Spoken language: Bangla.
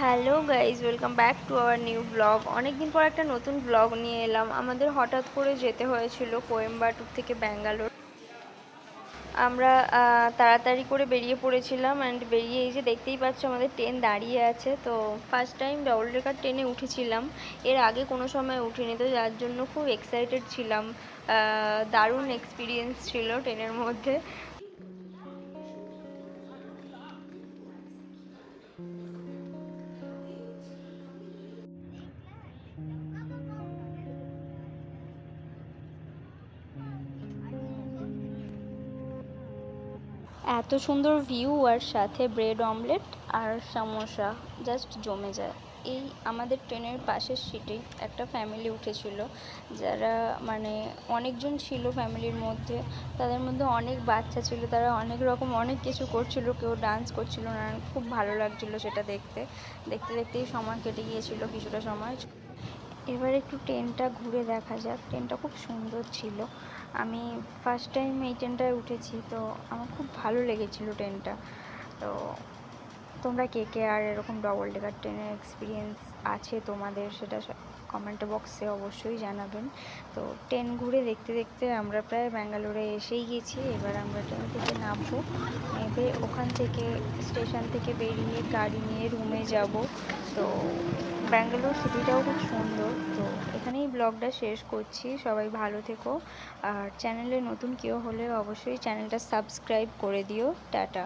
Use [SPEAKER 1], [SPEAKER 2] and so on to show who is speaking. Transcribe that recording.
[SPEAKER 1] Hello guys welcome back to our new blog. অনেক দিন পর একটা নতুন ব্লগ নিয়ে এলাম। আমাদের হঠাৎ করে যেতে হয়েছিল কোয়েম্বাটুর থেকে ব্যাঙ্গালোর। আমরা তাড়াতাড়ি করে বেরিয়ে পড়েছিলাম অ্যান্ড বেরিয়ে এই যে দেখতেই পাচ্ছ আমাদের ট্রেন দাঁড়িয়ে আছে। তো ফার্স্ট টাইম ডবল ডেকার ট্রেনে উঠেছিলাম। এর আগে কোনো সময় উঠিনি, তো যার জন্য খুব এক্সাইটেড ছিলাম। দারুণ এক্সপিরিয়েন্স ছিল ট্রেনের মধ্যে। এত সুন্দর ভিউ আর সাথে ব্রেড অমলেট আর সামোসা জাস্ট জমে যায়। এই আমাদের ট্রেনের পাশের সিটেই একটা ফ্যামিলি উঠেছিল, যারা মানে অনেকজন ছিল ফ্যামিলির মধ্যে, তাদের মধ্যে অনেক বাচ্চা ছিল, তারা অনেক রকম অনেক কিছু করছিল, কেউ ডান্স করছিল না, খুব ভালো লাগছিল সেটা দেখতে। দেখতে দেখতেই সময় কেটে গিয়েছিল কিছুটা সময়। এবার একটু ট্রেনটা ঘুরে দেখা যাক। ট্রেনটা খুব সুন্দর ছিল। আমি ফার্স্ট টাইম এই ট্রেনটায় উঠেছি, তো আমার খুব ভালো লেগেছিল ট্রেনটা। তো তোমরা কে কে আর এরকম ডবল ডেকার ট্রেনের এক্সপিরিয়েন্স আছে তোমাদের সেটা কমেন্ট বক্সে অবশ্যই জানাবেন। তো ট্রেন ঘুরে দেখতে দেখতে আমরা প্রায় ব্যাঙ্গালোরে এসেই গেছি। এবার আমরা ট্রেন থেকে নামবো। নেবে ওখান থেকে, স্টেশন থেকে বেরিয়ে গাড়ি নিয়ে রুমে যাব। তো ব্যাঙ্গালোর সিটিটাও খুব সুন্দর। তো এখানেই ব্লগটা শেষ করছি। সবাই ভালো থেকো। আর চ্যানেলে নতুন কেউ হলে অবশ্যই চ্যানেলটা সাবস্ক্রাইব করে দিও। টাটা।